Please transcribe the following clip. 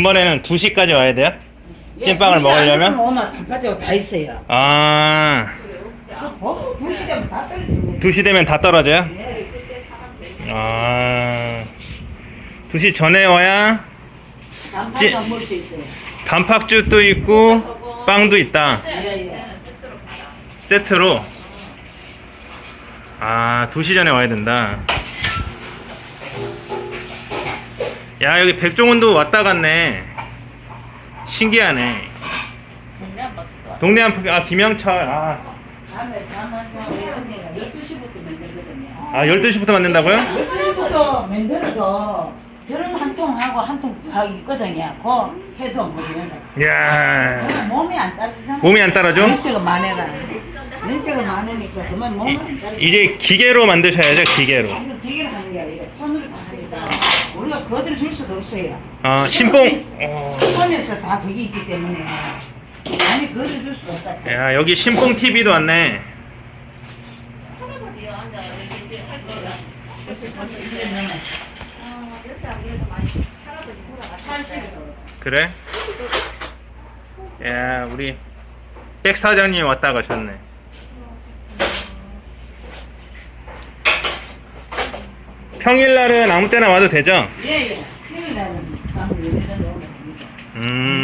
주말에는 2시까지 와야 돼요? 예, 찐빵을 먹으려면? 오면 단팥하고 다 있어요. 아, 어, 두 시간 다 떨어집니다. 2시 되면 다 떨어져요? 예. 아, 2시 전에 와야 찌- 단팥도 먹을 수 있어요. 단팥죽도 있고 빵도 있다. 예, 예. 세트로. 아, 2시 전에 와야 된다. 야, 여기 백종원도 왔다 갔네. 신기하네. 동네 한풍, 아, 김영철. 아, 밤에 잠안 자고 언니가 12시부터 만들거든요. 아 12시부터 만든다고요? 12시부터 만들어도 저런 한 통 하고 한통더 있거든요. 그 해도 못 된다. 이야. 저는 몸이 안 따르잖아요. 몸이 안 따라줘? 연세가 많아가. 연세가 많으니까 그만 몸이 안 따르죠. 이제 기계로 만드셔야죠, 기계로. 이거 기계를 하는 게 아니라 손으로 다 하니까 우리가 거들어 줄 수도 없어요. 아, 신봉. 어, 손에서 다 그게 있기 때문에 많이 거들어 줄 수가 없다. 야, 여기 신봉 TV도 왔네. 벌써 벌써 1년 넘어. 그래? 야, 우리 백 사장님 왔다 가셨네. 평일날은 아무 때나 와도 되죠? 예, 예. 큰일 나는 밤을 오면 됩니다. 음.